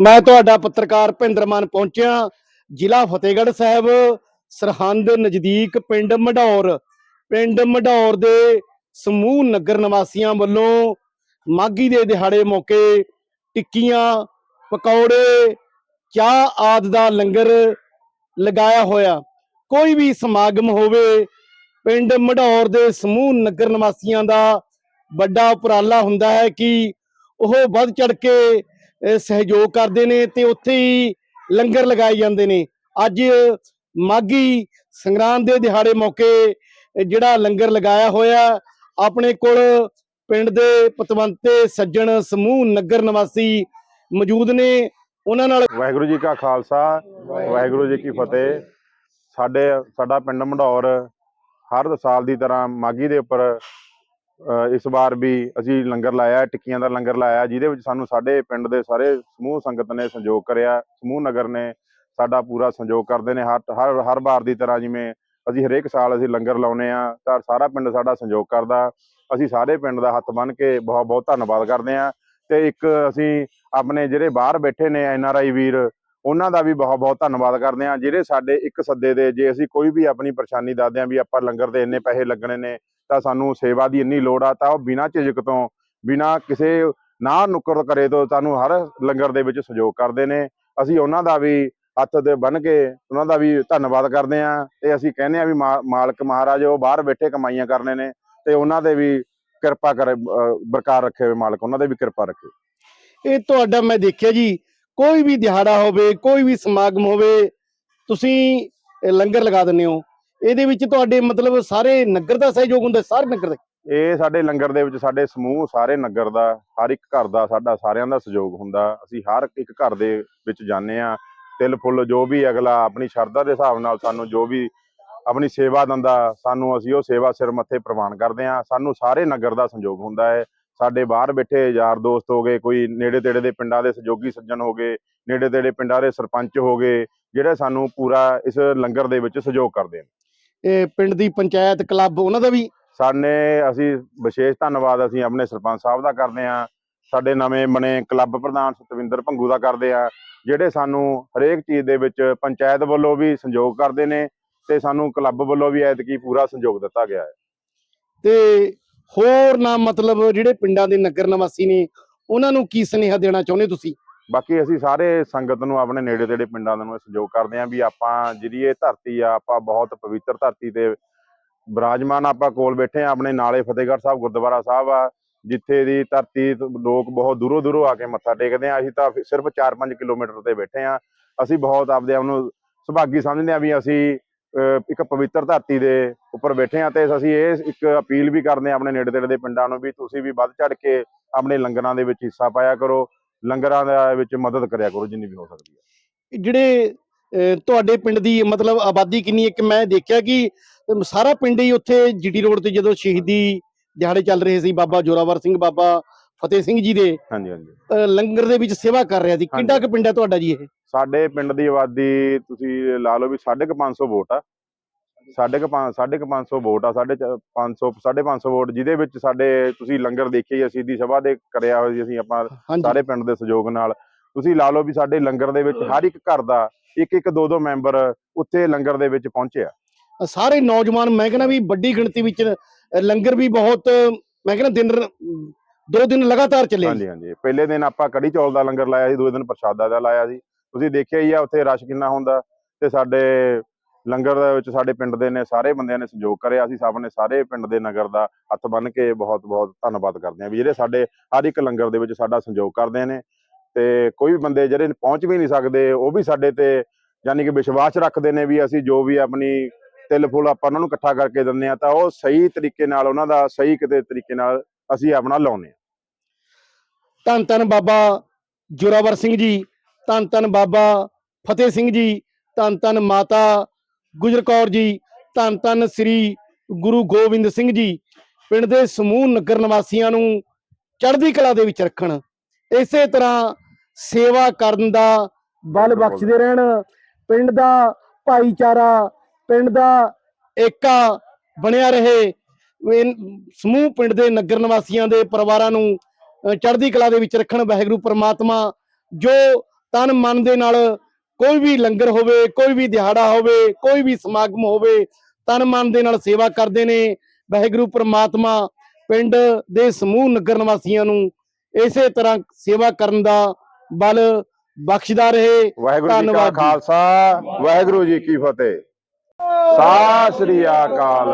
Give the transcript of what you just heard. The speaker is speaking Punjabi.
ਮੈਂ ਤੁਹਾਡਾ ਪੱਤਰਕਾਰ ਭਿੰਦਰ ਮਾਨ ਪਹੁੰਚਿਆ, ਜ਼ਿਲ੍ਹਾ ਫਤਿਹਗੜ੍ਹ ਸਾਹਿਬ, ਸਰਹੰਦ ਨਜ਼ਦੀਕ ਪਿੰਡ ਮਢੌਰ। ਪਿੰਡ ਮਢੌਰ ਦੇ ਸਮੂਹ ਨਗਰ ਨਿਵਾਸੀਆਂ ਵੱਲੋਂ ਮਾਗੀ ਦੇ ਦਿਹਾੜੇ ਮੌਕੇ ਟਿੱਕੀਆਂ, ਪਕੌੜੇ, ਚਾਹ ਆਦ ਦਾ ਲੰਗਰ ਲਗਾਇਆ ਹੋਇਆ। ਕੋਈ ਵੀ ਸਮਾਗਮ ਹੋਵੇ, ਪਿੰਡ ਮਢੌਰ ਦੇ ਸਮੂਹ ਨਗਰ ਨਿਵਾਸੀਆਂ ਦਾ ਵੱਡਾ ਉਪਰਾਲਾ ਹੁੰਦਾ ਹੈ ਕਿ ਉਹ ਵੱਧ ਚੜ ਕੇ ਸਹਿਯੋਗ ਕਰਦੇ ਨੇ ਤੇ ਉੱਥੇ ਹੀ ਲੰਗਰ ਲਗਾਏ ਜਾਂਦੇ ਨੇ। ਅੱਜ ਮਾਗੀ ਸੰਗਰਾਂਦ ਦੇ ਦਿਹਾੜੇ ਮੌਕੇ ਜਿਹੜਾ ਲੰਗਰ ਲਗਾਇਆ ਹੋਇਆ, ਆਪਣੇ ਕੋਲ ਪਿੰਡ ਦੇ ਪਤਵੰਤੇ ਸੱਜਣ ਸਮੂਹ ਨਗਰ ਨਿਵਾਸੀ ਮੌਜੂਦ ਨੇ। ਉਹਨਾਂ ਨਾਲ ਵਾਹਿਗੁਰੂ ਜੀ ਕਾ ਖਾਲਸਾ, ਵਾਹਿਗੁਰੂ ਜੀ ਕੀ ਫਤਿਹ। ਸਾਡੇ, ਸਾਡਾ ਪਿੰਡ ਮੰਡੌਰ ਹਰ ਸਾਲ ਦੀ ਤਰ੍ਹਾਂ ਮਾਗੀ ਦੇ ਉੱਪਰ ਇਸ ਵਾਰ ਵੀ ਅਸੀਂ ਲੰਗਰ ਲਾਇਆ, ਟਿੱਕੀਆਂ ਦਾ ਲੰਗਰ ਲਾਇਆ, ਜਿਹਦੇ ਵਿੱਚ ਸਾਨੂੰ ਸਾਡੇ ਪਿੰਡ ਦੇ ਸਾਰੇ ਸਮੂਹ ਸੰਗਤ ਨੇ ਸਹਿਯੋਗ ਕਰਿਆ, ਸਮੂਹ ਨਗਰ ਨੇ ਸਾਡਾ ਪੂਰਾ ਸਹਿਯੋਗ ਕਰਦੇ ਨੇ, ਹਰ ਹਰ ਹਰ ਵਾਰ ਦੀ ਤਰ੍ਹਾਂ ਜਿਵੇਂ ਅਸੀਂ ਹਰੇਕ ਸਾਲ ਅਸੀਂ ਲੰਗਰ ਲਾਉਨੇ ਆ ਤਾਂ ਸਾਰਾ ਪਿੰਡ ਸਾਡਾ ਸਹਿਯੋਗ ਕਰਦਾ। ਅਸੀਂ ਸਾਰੇ ਪਿੰਡ ਦਾ ਹੱਥ ਬੰਨ੍ਹ ਕੇ ਬਹੁਤ ਬਹੁਤ ਧੰਨਵਾਦ ਕਰਦੇ ਆ ਤੇ ਇੱਕ ਅਸੀਂ ਆਪਣੇ ਜਿਹੜੇ ਬਾਹਰ ਬੈਠੇ ਨੇ ਐਨ ਆਰ ਆਈ ਵੀਰ ਉਹਨਾਂ ਦਾ ਵੀ ਬਹੁਤ ਬਹੁਤ ਧੰਨਵਾਦ ਕਰਦੇ ਆ ਜਿਹੜੇ ਸਾਡੇ ਇੱਕ ਸੱਦੇ ਦੇ, ਜੇ ਅਸੀਂ ਕੋਈ ਵੀ ਆਪਣੀ ਪਰੇਸ਼ਾਨੀ ਦੱਸਦੇ ਆ ਵੀ ਆਪਾਂ ਲੰਗਰ ਦੇ ਇੰਨੇ ਪੈਸੇ ਲੱਗਣੇ ਨੇ, ਤਾਂ ਸਾਨੂੰ ਸੇਵਾ ਦੀ ਇੰਨੀ ਲੋੜ ਆ, ਤਾਂ ਉਹ ਬਿਨਾਂ ਝਿਜਕ ਤੋਂ, ਬਿਨਾਂ ਕਿਸੇ ਨਾ ਨੁੱਕਰ ਕਰੇ ਤੋਂ ਸਾਨੂੰ ਹਰ ਲੰਗਰ ਦੇ ਵਿੱਚ ਸਹਿਯੋਗ ਕਰਦੇ ਨੇ। ਅਸੀਂ ਉਹਨਾਂ ਦਾ ਵੀ ਹੱਥ ਦੇ ਬੰਨ ਕੇ ਉਹਨਾਂ ਦਾ ਵੀ ਧੰਨਵਾਦ ਕਰਦੇ ਆ ਤੇ ਅਸੀਂ ਕਹਿੰਦੇ ਆ ਵੀ ਮਾ- ਮਾਲਕ ਮਹਾਰਾਜ ਉਹ ਬਾਹਰ ਬੈਠੇ ਕਮਾਈਆਂ ਕਰਨੇ ਨੇ ਤੇ ਉਹਨਾਂ ਦੇ ਵੀ ਕਿਰਪਾ ਕਰੇ, ਅਹ ਬਰਕਰਾਰ ਰੱਖੇ ਹੋਏ ਮਾਲਕ, ਉਹਨਾਂ ਦੇ ਵੀ ਕਿਰਪਾ ਰੱਖੇ। ਇਹ ਤੁਹਾਡਾ ਮੈਂ ਦੇਖਿਆ ਜੀ ਕੋਈ ਵੀ ਦਿਹਾੜਾ ਹੋਵੇ, ਕੋਈ ਵੀ ਸਮਾਗਮ ਹੋਵੇ, ਤੁਸੀਂ ਲੰਗਰ ਲਗਾ ਦਿੰਦੇ ਹੋ। ਇਹਦੇ ਵਿੱਚ ਤੁਹਾਡੇ ਮਤਲਬ ਸਾਰੇ ਨਗਰ ਦਾ ਸਹਿਯੋਗ ਹੁੰਦਾ, ਸਾਰੇ ਨਗਰ ਦਾ? ਇਹ ਸਾਡੇ ਲੰਗਰ ਦੇ ਵਿੱਚ, ਸਾਡੇ ਸਮੂਹ ਸਾਰੇ ਨਗਰ ਦਾ, ਹਰ ਇੱਕ ਘਰ ਦਾ, ਸਾਡਾ ਸਾਰਿਆਂ ਦਾ ਸਹਿਯੋਗ ਹੁੰਦਾ। ਅਸੀਂ ਹਰ ਇੱਕ ਘਰ ਦੇ ਵਿੱਚ ਜਾਂਦੇ ਆ ਤਿਲ ਫੁੱਲ ਜੋ ਵੀ ਅਗਲਾ ਆਪਣੀ ਸ਼ਰਧਾ ਦੇ ਹਿਸਾਬ ਨਾਲ ਸਾਨੂੰ ਜੋ ਵੀ ਆਪਣੀ ਸੇਵਾ ਦਿੰਦਾ, ਸਾਨੂੰ ਅਸੀਂ ਉਹ ਸੇਵਾ ਸਿਰ ਮੱਥੇ ਪ੍ਰਵਾਨ ਕਰਦੇ ਆ ਸਾਨੂੰ ਸਾਰੇ ਨਗਰ ਦਾ ਸੰਯੋਗ ਹੁੰਦਾ ਹੈ। ਸਾਡੇ ਬਾਹਰ ਬੈਠੇ ਯਾਰ ਦੋਸਤ ਹੋ ਗਏ ਕੋਈ ਨੇੜੇ ਤੇੜੇ ਦੇ ਪਿੰਡਾਂ ਦੇ ਸਹਿਯੋਗੀ ਸੱਜਣ ਹੋ ਗਏ ਨੇੜੇ ਤੇੜੇ ਪਿੰਡਾਂ ਦੇ ਸਰਪੰਚ ਹੋ ਗਏ ਜਿਹੜੇ ਸਾਨੂੰ ਪੂਰਾ ਇਸ ਲੰਗਰ ਦੇ ਵਿੱਚ ਸਹਿਯੋਗ ਕਰਦੇ ਨੇ। ਇਹ ਪਿੰਡ ਦੀ ਪੰਚਾਇਤ ਕਲੱਬ ਉਹਨਾਂ ਦਾ ਵੀ? ਸਾਨੇ ਅਸੀਂ ਵਿਸ਼ੇਸ਼ ਧੰਨਵਾਦ ਅਸੀਂ ਆਪਣੇ ਸਰਪੰਚ ਸਾਹਿਬ ਦਾ ਕਰਦੇ ਹਾਂ ਸਾਡੇ ਨਵੇਂ ਬਣੇ ਕਲੱਬ ਪ੍ਰਧਾਨ ਸਤਵਿੰਦਰ ਭੰਗੂ ਦਾ ਕਰਦੇ ਆ ਜਿਹੜੇ ਸਾਨੂੰ ਹਰੇਕ ਚੀਜ਼ ਦੇ ਵਿੱਚ ਪੰਚਾਇਤ ਵੱਲੋਂ ਵੀ ਸੰਯੋਗ ਕਰਦੇ ਨੇ ਤੇ ਸਾਨੂੰ ਕਲੱਬ ਵੱਲੋਂ ਵੀ ਐਤਕੀ ਪੂਰਾ ਸੰਯੋਗ ਦਿੱਤਾ ਗਿਆ ਹੈ। ਤੇ ਹੋਰ ਨਾ ਮਤਲਬ ਜਿਹੜੇ ਪਿੰਡਾਂ ਦੇ ਨਗਰ ਨਿਵਾਸੀ ਨੇ, ਉਹਨਾਂ ਨੂੰ ਕੀ ਸੁਨੇਹਾ ਦੇਣਾ ਚਾਹੁੰਦੇ ਤੁਸੀਂ? ਬਾਕੀ ਅਸੀਂ ਸਾਰੇ ਸੰਗਤ ਨੂੰ ਆਪਣੇ ਨੇੜੇ ਤੇੜੇ ਪਿੰਡਾਂ ਨੂੰ ਸਹਿਯੋਗ ਕਰਦੇ ਹਾਂ ਵੀ ਆਪਾਂ ਜਿਹੜੀ ਇਹ ਧਰਤੀ ਆ, ਆਪਾਂ ਬਹੁਤ ਪਵਿੱਤਰ ਧਰਤੀ ਤੇ ਬਿਰਾਜਮਾਨ ਆਪਾਂ ਕੋਲ ਬੈਠੇ ਆ ਆਪਣੇ ਨਾਲੇ ਫਤਿਹਗੜ੍ਹ ਸਾਹਿਬ, ਗੁਰਦੁਆਰਾ ਸਾਹਿਬ ਆ, ਜਿੱਥੇ ਦੀ ਧਰਤੀ ਲੋਕ ਬਹੁਤ ਦੂਰੋਂ ਦੂਰੋਂ ਆ ਕੇ ਮੱਥਾ ਟੇਕਦੇ ਆ, ਅਸੀਂ ਤਾਂ ਸਿਰਫ 4-5 ਕਿਲੋਮੀਟਰ ਤੇ ਬੈਠੇ ਆ ਅਸੀਂ ਬਹੁਤ ਆਪਦੇ ਆਪ ਨੂੰ ਸੁਭਾਗੀ ਸਮਝਦੇ ਆ ਵੀ ਅਸੀਂ ਇੱਕ ਪਵਿੱਤਰ ਧਰਤੀ ਦੇ ਉੱਪਰ ਬੈਠੇ ਆ ਤੇ ਅਸੀਂ ਇਹ ਇੱਕ ਅਪੀਲ ਵੀ ਕਰਦੇ ਆ ਆਪਣੇ ਨੇੜੇ ਤੇੜੇ ਦੇ ਪਿੰਡਾਂ ਨੂੰ ਵੀ ਤੁਸੀਂ ਵੀ ਵੱਧ ਚੜ ਕੇ ਆਪਣੇ ਲੰਗਰਾਂ ਦੇ ਵਿੱਚ ਹਿੱਸਾ ਪਾਇਆ ਕਰੋ ਲੰਗਰਾਂ ਦੇ ਵਿੱਚ ਮਦਦ ਕਰਿਆ ਕਰੋ ਜਿੰਨੀ ਵੀ ਹੋ ਸਕਦੀ ਹੈ। ਜਿਹੜੇ ਤੁਹਾਡੇ ਪਿੰਡ ਦੀ ਮਤਲਬ ਆਬਾਦੀ ਕਿੰਨੀ ਹੈ? ਕਿ ਮੈਂ ਦੇਖਿਆ ਕਿ ਸਾਰਾ ਪਿੰਡ ਹੀ ਉੱਥੇ ਜੀਟੀ ਰੋਡ ਤੇ ਜਦੋਂ ਸ਼ਹੀਦੀ ਦਿਹਾੜੇ ਚੱਲ ਰਹੇ ਸੀ ਬਾਬਾ ਜੋਰਾਵਰ ਸਿੰਘ ਬਾਬਾ ਫਤਿਹ ਸਿੰਘ ਜੀ ਦੇ ਹਾਂਜੀ ਹਾਂਜੀ। ਲੰਗਰ ਦੇ ਵਿੱਚ ਸੇਵਾ ਕਰ ਰਿਹਾ ਸੀ। ਕਿੰਨਾ ਕੁ ਪਿੰਡ ਹੈ ਤੁਹਾਡਾ ਜੀ ਇਹ? ਸਾਡੇ ਪਿੰਡ ਦੀ ਆਬਾਦੀ ਤੁਸੀਂ ਲਾ ਲਓ ਵੀ 550 ਵੋਟ ਆ। ਸਾਢੇ ਕੁ ਪੰਜ- ਸਾਢੇ ਕੁ ਪੰਜ ਸੌ ਵੋਟ ਆ ਸਾਢੇ 500 ਸਾਢੇ 500 ਵੋਟ ਜਿਹਦੇ ਵਿੱਚ ਸਾਡੇ ਤੁਸੀਂ ਲੰਗਰ ਦੇਖਿਆ ਹੀ ਅਸੀਂ ਦੀ ਸਭਾ ਦੇ ਕਰਿਆ ਹੋਇਆ ਅਸੀਂ ਆਪਾਂ ਸਾਰੇ ਪਿੰਡ ਦੇ ਸਹਿਯੋਗ ਨਾਲ। ਤੁਸੀਂ ਲਾ ਲਓ ਵੀ ਸਾਡੇ ਲੰਗਰ ਦੇ ਵਿੱਚ ਹਰ ਇੱਕ ਘਰ ਦਾ ਇੱਕ ਇੱਕ ਦੋ ਦੋ ਮੈਂਬਰ ਉੱਥੇ ਲੰਗਰ ਦੇ ਵਿੱਚ ਪਹੁੰਚਿਆ ਸਾਰੇ ਨੌਜਵਾਨ ਮੈਂ ਕਹਿੰਦਾ ਵੀ ਵੱਡੀ ਗਿਣਤੀ ਵਿੱਚ ਲੰਗਰ ਵੀ ਬਹੁਤ ਮੈਂ ਕਹਿੰਦਾ ਦਿਨ ਦੋ ਦਿਨ ਲਗਾਤਾਰ ਚੱਲੇ ਹਾਂਜੀ ਹਾਂਜੀ। ਪਹਿਲੇ ਦਿਨ ਆਪਾਂ ਕੜੀ ਚੌਲ ਦਾ ਲੰਗਰ ਲਾਇਆ ਸੀ ਦੂਜੇ ਦਿਨ ਪ੍ਰਸ਼ਾਦਾ ਦਾ ਲਾਇਆ ਸੀ। ਤੁਸੀਂ ਦੇਖਿਆ ਹੀ ਆ, ਉੱਥੇ ਰਸ਼ ਕਿੰਨਾ ਹੁੰਦਾ ਤੇ ਸਾਡੇ ਲੰਗਰ ਦੇ ਵਿੱਚ ਸਾਡੇ ਪਿੰਡ ਦੇ ਨੇ ਸਾਰੇ ਬੰਦਿਆਂ ਨੇ ਸਹਿਯੋਗ ਕਰਿਆ। ਅਸੀਂ ਸਭ ਨੇ ਸਾਰੇ ਪਿੰਡ ਦੇ ਨਗਰ ਦਾ ਹੱਥ ਬੰਨ ਕੇ ਬਹੁਤ ਬਹੁਤ ਧੰਨਵਾਦ ਕਰਦੇ ਹਾਂ ਵੀ ਜਿਹੜੇ ਸਾਡੇ ਹਰ ਇੱਕ ਲੰਗਰ ਦੇ ਵਿੱਚ ਸਾਡਾ ਸਹਿਯੋਗ ਕਰਦੇ ਨੇ ਤੇ ਕੋਈ ਵੀ ਬੰਦੇ ਜਿਹੜੇ ਪਹੁੰਚ ਵੀ ਨਹੀਂ ਸਕਦੇ, ਉਹ ਵੀ ਸਾਡੇ ਤੇ ਯਾਨੀ ਕਿ ਵਿਸ਼ਵਾਸ ਰੱਖਦੇ ਨੇ ਵੀ ਅਸੀਂ ਜੋ ਵੀ ਆਪਣੀ ਤਿਲ ਫੁੱਲ ਆਪਾਂ ਉਹਨਾਂ ਨੂੰ ਇਕੱਠਾ ਕਰਕੇ ਦਿੰਦੇ ਆ ਤਾਂ ਉਹ ਸਹੀ ਤਰੀਕੇ ਨਾਲ, ਉਹਨਾਂ ਦਾ ਸਹੀ ਕਿਤੇ ਤਰੀਕੇ ਨਾਲ ਅਸੀਂ ਆਪਣਾ ਲਾਉਂਦੇ ਹਾਂ। ਧੰਨ ਧੰਨ ਬਾਬਾ ਜੋਰਾਵਰ ਸਿੰਘ ਜੀ। ਧੰਨ ਧੰਨ ਬਾਬਾ ਫਤਿਹ ਸਿੰਘ ਜੀ, ਧੰਨ ਧੰਨ ਮਾਤਾ ਗੁਜਰ ਕੌਰ ਜੀ, ਧੰਨ ਧੰਨ ਸ੍ਰੀ ਗੁਰੂ ਗੋਬਿੰਦ ਸਿੰਘ ਜੀ। ਪਿੰਡ ਦੇ ਸਮੂਹ ਨਗਰ ਨਿਵਾਸੀਆਂ ਨੂੰ ਚੜ੍ਹਦੀ ਕਲਾ ਦੇ ਵਿੱਚ ਰੱਖਣ, ਇਸੇ ਤਰ੍ਹਾਂ ਸੇਵਾ ਕਰਨ ਦਾ ਬਲ ਬਖਸ਼ਦੇ ਰਹਿਣ। ਪਿੰਡ ਦਾ ਭਾਈਚਾਰਾ, ਪਿੰਡ ਦਾ ਏਕਾ ਬਣਿਆ ਰਹੇ। ਸਮੂਹ ਪਿੰਡ ਦੇ ਨਗਰ ਨਿਵਾਸੀਆਂ ਦੇ ਪਰਿਵਾਰਾਂ ਨੂੰ ਚੜ੍ਹਦੀ ਕਲਾ ਦੇ ਵਿੱਚ ਰੱਖਣ ਵਾਹਿਗੁਰੂ ਪ੍ਰਮਾਤਮਾ, ਜੋ ਤਨ ਮਨ ਦੇ ਨਾਲ ਕੋਈ ਵੀ ਲੰਗਰ ਹੋਵੇ ਕੋਈ ਵੀ ਦਿਹਾੜਾ ਹੋਵੇ ਕੋਈ ਵੀ ਸਮਾਗਮ ਹੋਵੇ ਤਨ ਮਨ ਦੇ ਨਾਲ ਸੇਵਾ ਕਰਦੇ ਨੇ। ਵਾਹਿਗੁਰੂ ਪ੍ਰਮਾਤਮਾ ਪਿੰਡ ਦੇ ਸਮੂਹ ਨਗਰ ਨਿਵਾਸੀਆਂ ਨੂੰ ਇਸੇ ਤਰ੍ਹਾਂ ਸੇਵਾ ਕਰਨ ਦਾ ਬਲ ਬਖਸ਼ਦਾ ਰਹੇ। ਵਾਹਿਗੁਰੂ ਜੀ ਕਾ। ਖਾਲਸਾ। ਵਾਹਿਗੁਰੂ ਜੀ ਕੀ ਫਤਿਹ। ਸਤਿ ਸ੍ਰੀ ਅਕਾਲ।